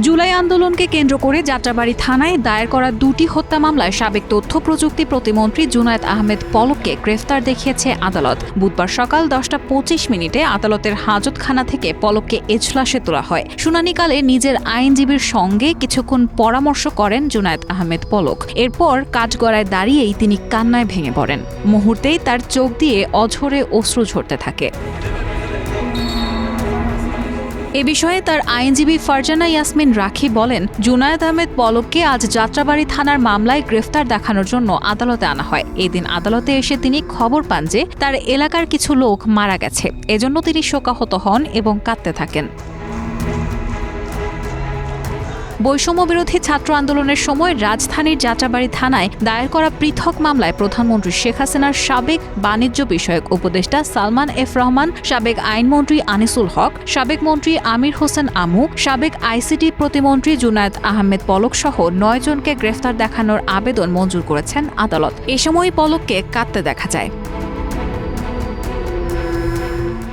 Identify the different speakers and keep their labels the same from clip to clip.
Speaker 1: জুলাই আন্দোলনকে কেন্দ্র করে যাত্রাবাড়ি থানায় দায়ের করা দুটি হত্যা মামলায় সাবেক তথ্য প্রযুক্তি প্রতিমন্ত্রী জুনায়েদ আহমেদ পলককে গ্রেফতার দেখিয়েছে আদালত। বুধবার সকাল দশটা পঁচিশ মিনিটে আদালতের হাজতখানা থেকে পলককে এজলাসে তোলা হয়। শুনানিকালে নিজের আইনজীবীর সঙ্গে কিছুক্ষণ পরামর্শ করেন জুনায়েদ আহমেদ পলক। এরপর কাঠগড়ায় দাঁড়িয়েই তিনি কান্নায় ভেঙে পড়েন। মুহূর্তেই তার চোখ দিয়ে অঝরে অশ্রু ঝরতে থাকে। এ বিষয়ে তার আইনজীবী ফারজানা ইয়াসমিন রাখি বলেন, জুনায়েদ আহমেদ পলককে আজ যাত্রাবাড়ি থানার মামলায় গ্রেফতার দেখানোর জন্য আদালতে আনা হয়। এদিন আদালতে এসে তিনি খবর পান যে তার এলাকার কিছু লোক মারা গেছে। এজন্য তিনি শোকাহত হন এবং কাঁদতে থাকেন। বৈষম্য বিরোধী ছাত্র আন্দোলনের সময় রাজধানীর যাত্রাবাড়ি থানায় দায়ের করা পৃথক মামলায় প্রধানমন্ত্রী শেখ হাসিনার সাবেক বাণিজ্য বিষয়ক উপদেষ্টা সালমান এফ রহমান, সাবেক আইনমন্ত্রী আনিসুল হক, সাবেক মন্ত্রী আমির হোসেন আমু, সাবেক আইসিটি প্রতিমন্ত্রী জুনায়েদ আহমেদ পলক সহ নয় জনকে গ্রেফতার দেখানোর আবেদন মঞ্জুর করেছেন আদালত। এ সময় পলককে কাঁদতে দেখা যায়।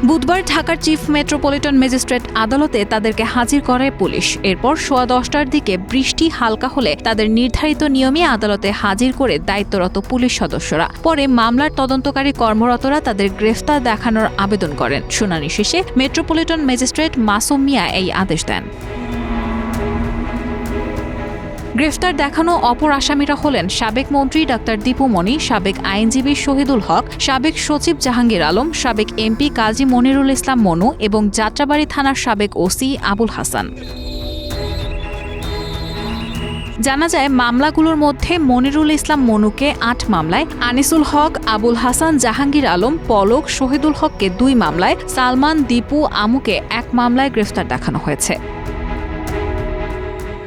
Speaker 1: বুধবার ঢাকার চিফ মেট্রোপলিটন ম্যাজিস্ট্রেট আদালতে তাদেরকে হাজির করে পুলিশ। এরপর সোয়া দশটার দিকে বৃষ্টি হালকা হলে তাদের নির্ধারিত নিয়মে আদালতে হাজির করে দায়িত্বরত পুলিশ সদস্যরা। পরে মামলার তদন্তকারী কর্মরতরা তাদের গ্রেফতার দেখানোর আবেদন করেন। শুনানি শেষে মেট্রোপলিটন ম্যাজিস্ট্রেট মাসুম মিয়া এই আদেশ দেন। গ্রেফতার দেখানো অপর আসামিরা হলেন সাবেক মন্ত্রী ডাক্তার দীপু মনি, সাবেক আইনজীবী শহীদুল হক, সাবেক সচিব জাহাঙ্গীর আলম, সাবেক এমপি কাজী মনিরুল ইসলাম মনু এবং যাত্রাবাড়ি থানার সাবেক ওসি আবুল হাসান। জানা যায়, মামলাগুলোর মধ্যে মনিরুল ইসলাম মনুকে আট মামলায়, আনিসুল হক, আবুল হাসান, জাহাঙ্গীর আলম, পলক, শহীদুল হককে দুই মামলায়, সালমান, দীপু, আমুকে এক মামলায় গ্রেফতার দেখানো হয়েছে।